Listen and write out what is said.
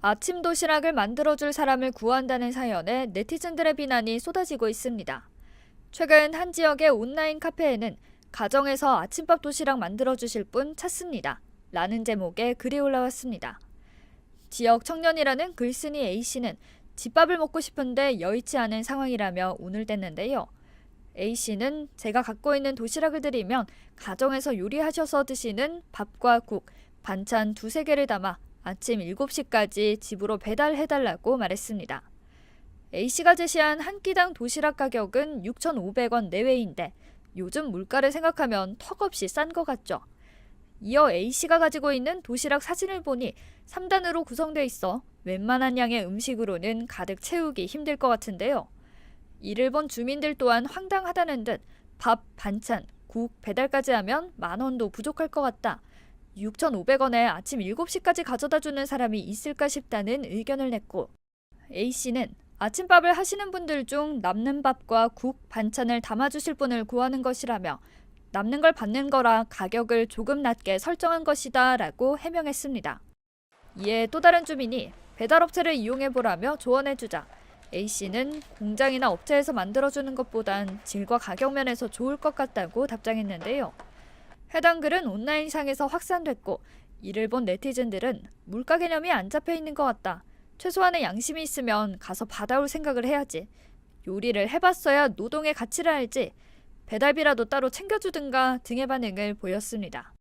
아침 도시락을 만들어줄 사람을 구한다는 사연에 네티즌들의 비난이 쏟아지고 있습니다. 최근 한 지역의 온라인 카페에는 가정에서 아침밥 도시락 만들어주실 분 찾습니다. 라는 제목의 글이 올라왔습니다. 지역 청년이라는 글쓴이 A씨는 집밥을 먹고 싶은데 여의치 않은 상황이라며 운을 댔는데요. A씨는 제가 갖고 있는 도시락을 드리면 가정에서 요리하셔서 드시는 밥과 국, 반찬 두세 개를 담아 아침 7시까지 집으로 배달해달라고 말했습니다. A씨가 제시한 한 끼당 도시락 가격은 6,500원 내외인데 요즘 물가를 생각하면 턱없이 싼 것 같죠. 이어 A씨가 가지고 있는 도시락 사진을 보니 3단으로 구성되어 있어 웬만한 양의 음식으로는 가득 채우기 힘들 것 같은데요. 이를 본 주민들 또한 황당하다는 듯 밥, 반찬, 국 배달까지 하면 만 원도 부족할 것 같다. 6,500원에 아침 7시까지 가져다 주는 사람이 있을까 싶다는 의견을 냈고 A씨는 아침밥을 하시는 분들 중 남는 밥과 국, 반찬을 담아주실 분을 구하는 것이라며 남는 걸 받는 거라 가격을 조금 낮게 설정한 것이다 라고 해명했습니다. 이에 또 다른 주민이 배달업체를 이용해보라며 조언해주자 A씨는 공장이나 업체에서 만들어주는 것보단 질과 가격 면에서 좋을 것 같다고 답장했는데요. 해당 글은 온라인상에서 확산됐고 이를 본 네티즌들은 물가 개념이 안 잡혀 있는 것 같다. 최소한의 양심이 있으면 가서 받아올 생각을 해야지. 요리를 해봤어야 노동의 가치를 알지. 배달비라도 따로 챙겨주든가 등의 반응을 보였습니다.